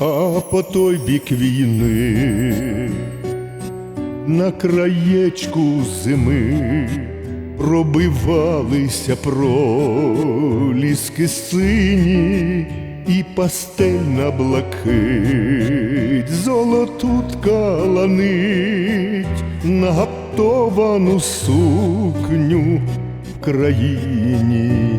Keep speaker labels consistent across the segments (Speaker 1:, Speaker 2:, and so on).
Speaker 1: а по той бік війни, на краєчку зими пробивалися проліски сині і пастельна блакить, золоту ткала нить на гаптовану сукню в країні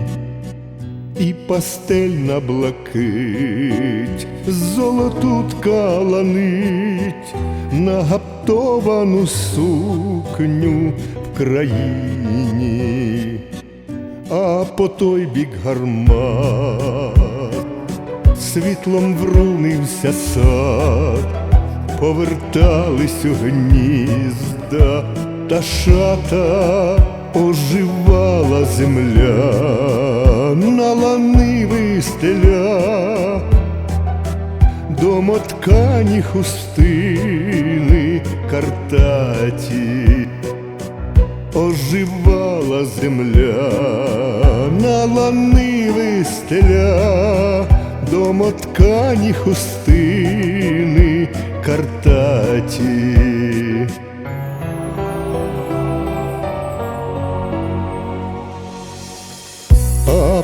Speaker 1: і пастельна блакить, золоту ткала нить на гаптовану сукню в країні, а по той бік гармат світлом врунився сад, повертались у гнізда, та шата оживала земля, на лани вистеля, домоткані хустини картаті, оживала земля, на лани вистеля, домоткані хустини картаті.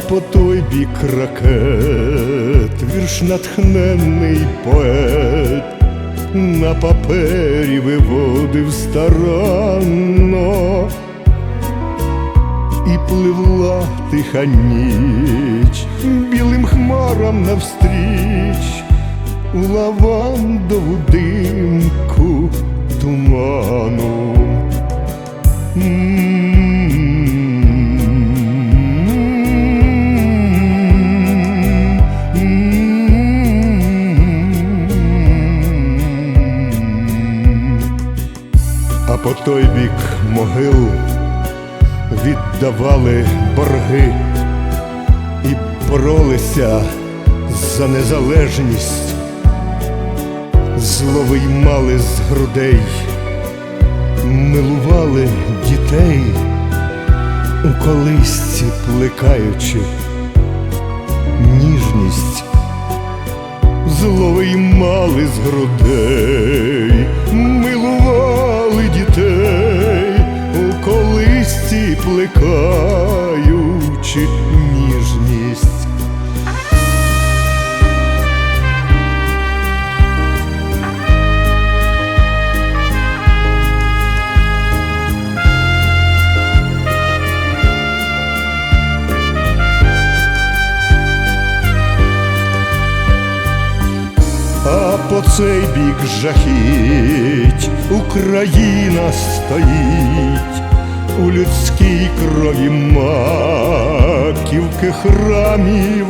Speaker 1: По той бік ракет вірш натхненний поет на папері виводив старанно і пливла тиха ніч білим хмарам навстріч у лавандову димку туману. По той бік могил віддавали борги і боролися за незалежність, зловиймали з грудей, милували дітей у колисці плекаючи ніжність, зловиймали з грудей, по цей бік жахіть Україна стоїть у людській крові маківки храмів.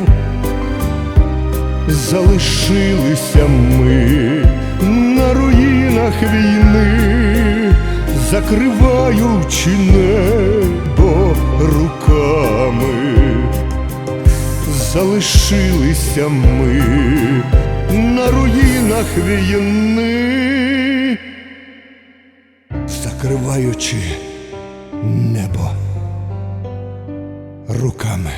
Speaker 1: Залишилися ми на руїнах війни, закриваючи небо руками залишилися ми на руїнах війни, закриваючи небо руками.